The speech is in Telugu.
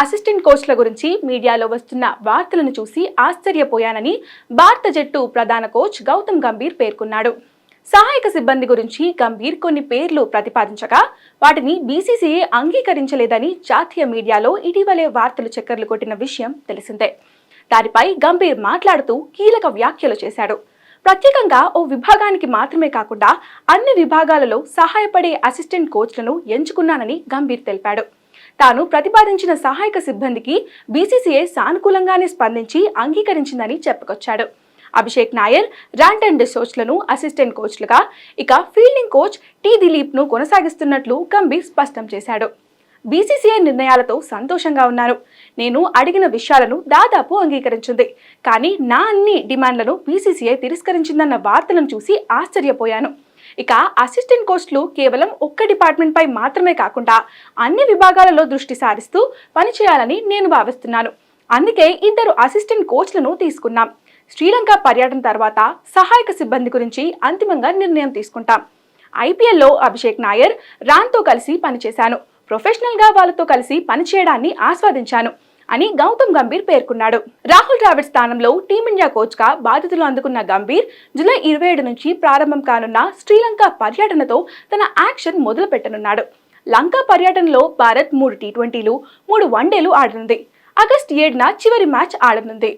అసిస్టెంట్ కోచ్ల గురించి మీడియాలో వస్తున్న వార్తలను చూసి ఆశ్చర్యపోయానని భారత జట్టు ప్రధాన కోచ్ గౌతమ్ గంభీర్ పేర్కొన్నాడు. సహాయక సిబ్బంది గురించి గంభీర్ కొన్ని పేర్లు ప్రతిపాదించగా వాటిని బీసీసీఏ అంగీకరించలేదని జాతీయ మీడియాలో ఇటీవలే వార్తలు చక్కర్లు కొట్టిన విషయం తెలిసిందే. దానిపై గంభీర్ మాట్లాడుతూ కీలక వ్యాఖ్యలు చేశాడు. ప్రత్యేకంగా ఓ విభాగానికి మాత్రమే కాకుండా అన్ని విభాగాలలో సహాయపడే అసిస్టెంట్ కోచ్లను ఎంచుకున్నానని గంభీర్ తెలిపాడు. తాను ప్రతిపాదించిన సహాయక సిబ్బందికి బీసీసీఐ సానుకూలంగానే స్పందించి అంగీకరించిందని చెప్పుకొచ్చాడు. అభిషేక్ నాయర్ రాంటన్ డిసోచ్లను అసిస్టెంట్ కోచ్లుగా ఇక ఫీల్డింగ్ కోచ్ టి దిలీప్ను కొనసాగిస్తున్నట్లు గంభీర్ స్పష్టం చేశాడు. బీసీసీఐ నిర్ణయాలతో సంతోషంగా ఉన్నాను నేను అడిగిన విషయాలను దాదాపు అంగీకరించింది. కానీ నా అన్ని డిమాండ్లను బీసీసీఐ తిరస్కరించిందన్న వార్తలను చూసి ఆశ్చర్యపోయాను. ఇక అసిస్టెంట్ కోచ్లు కేవలం ఒక్క డిపార్ట్మెంట్పై మాత్రమే కాకుండా అన్ని విభాగాలలో దృష్టి సారిస్తూ పనిచేయాలని నేను భావిస్తున్నాను. అందుకే ఇద్దరు అసిస్టెంట్ కోచ్లను తీసుకున్నాం. శ్రీలంక పర్యటన తర్వాత సహాయక సిబ్బంది గురించి అంతిమంగా నిర్ణయం తీసుకుంటాం. ఐపీఎల్లో అభిషేక్ నాయర్ రాన్తో కలిసి పనిచేశాను. ప్రొఫెషనల్గా వాళ్ళతో కలిసి పనిచేయడాన్ని ఆస్వాదించాను. అని గౌతమ్ గంభీర్ పేర్కొన్నాడు. రాహుల్ ద్రావిడ్ స్థానంలో టీమిండియా కోచ్గా బాధ్యతలు అందుకున్న గంభీర్ జూలై ఇరవై ఏడు నుంచి ప్రారంభం కానున్న శ్రీలంక పర్యటనతో తన యాక్షన్ మొదలు పెట్టనున్నాడు లంక పర్యటనలో భారత్ మూడు టీ ట్వంటీలు మూడు వన్డేలు ఆడనుంది. ఆగస్టు ఏడున చివరి మ్యాచ్ ఆడనుంది.